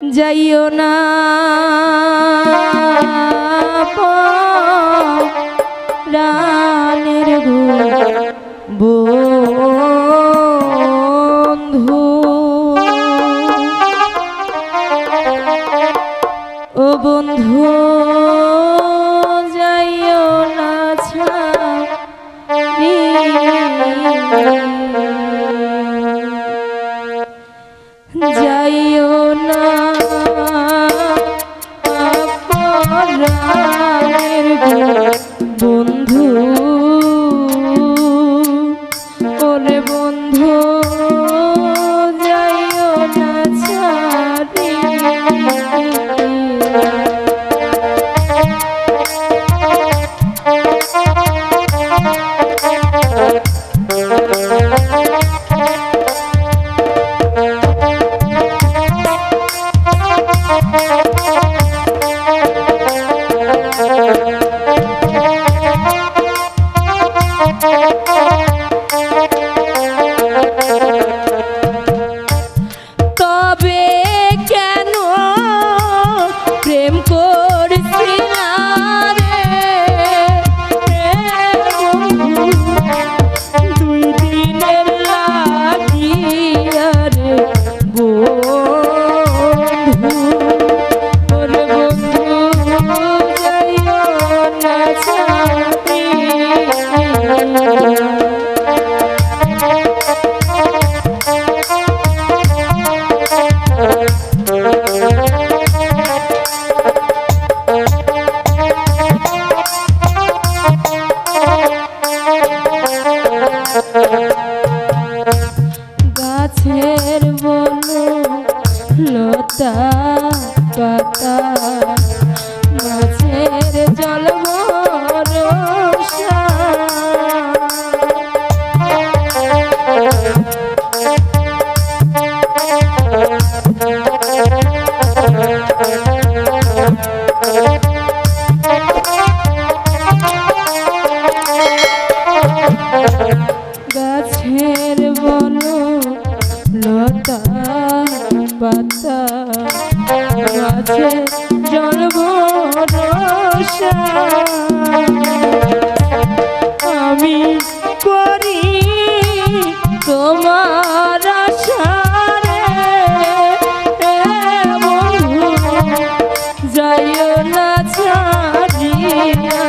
যাইও না রানের বন্ধু। ও বন্ধু যাইও না ছাড়ি যাইও Música গাছের বনে লতা পাতা গাছের জলবন পাতা আছে জল আমি করি তোমার আশারে। বন্ধু যাইও না ছাড়িয়া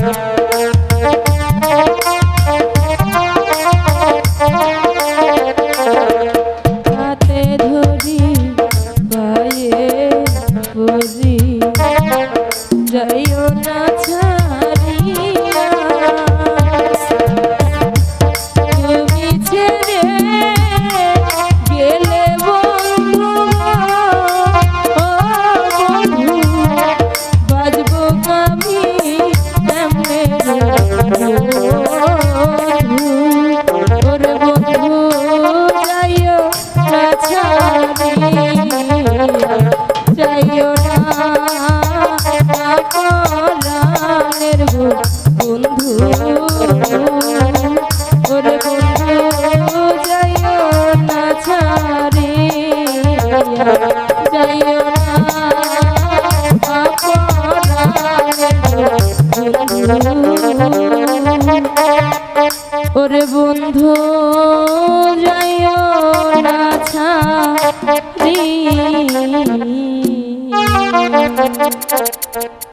Gracias. যায় না ছাড়ি।